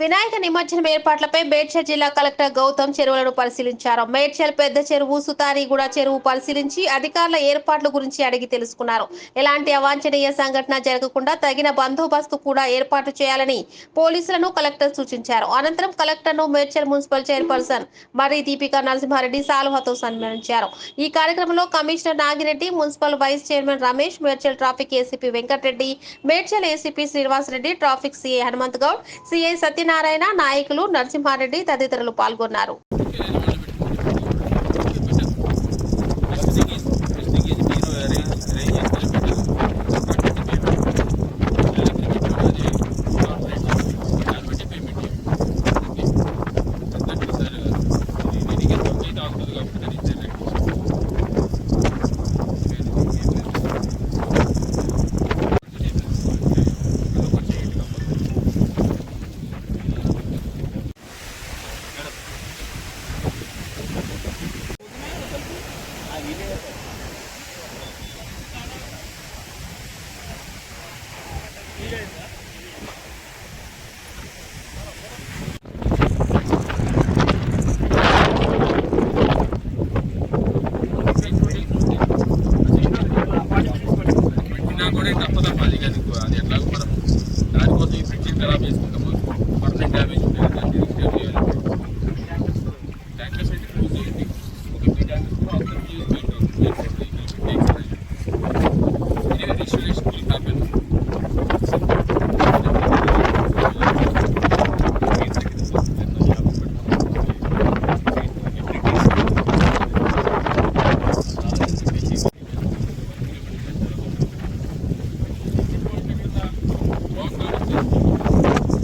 వినాయక నిమజ్జనం ఏర్పాట్లపై మేడ్చల్ జిల్లా కలెక్టర్ గౌతమ్ చెరువులను పరిశీలించారు. మేడ్చల్ పెద్ద చెరువు సుతారిగూడ చెరువు పరిశీలించి అధికారుల ఏర్పాట్ల గురించి అడిగి తెలుసుకున్నారు. ఎలాంటి అవాంఛనీయ సంఘటన జరగకుండా తగిన బందోబస్తు కూడా ఏర్పాటు చేయాలని పోలీసులను కలెక్టర్ సూచించారు. అనంతరం కలెక్టర్ను మేడ్చల్ మున్సిపల్ చైర్పర్సన్ మరి దీపికా నరసింహారెడ్డి సాల్వాతో సన్మానించారు. ఈ కార్యక్రమంలో commissioner Nagireddy municipal vice chairman Ramesh Medchal traffic ACP Venkatareddy Medchal ACP Srinivas Reddy traffic CI Hanumanth Goud CI Satyanarayana నాయకులు నరసింహారెడ్డి తదితరులు పాల్గొన్నారు. డ్యామేజ్ ఉంటుంది దాన్ని రిపేర్ చేయాలి ట్యాంకర్ సైడ్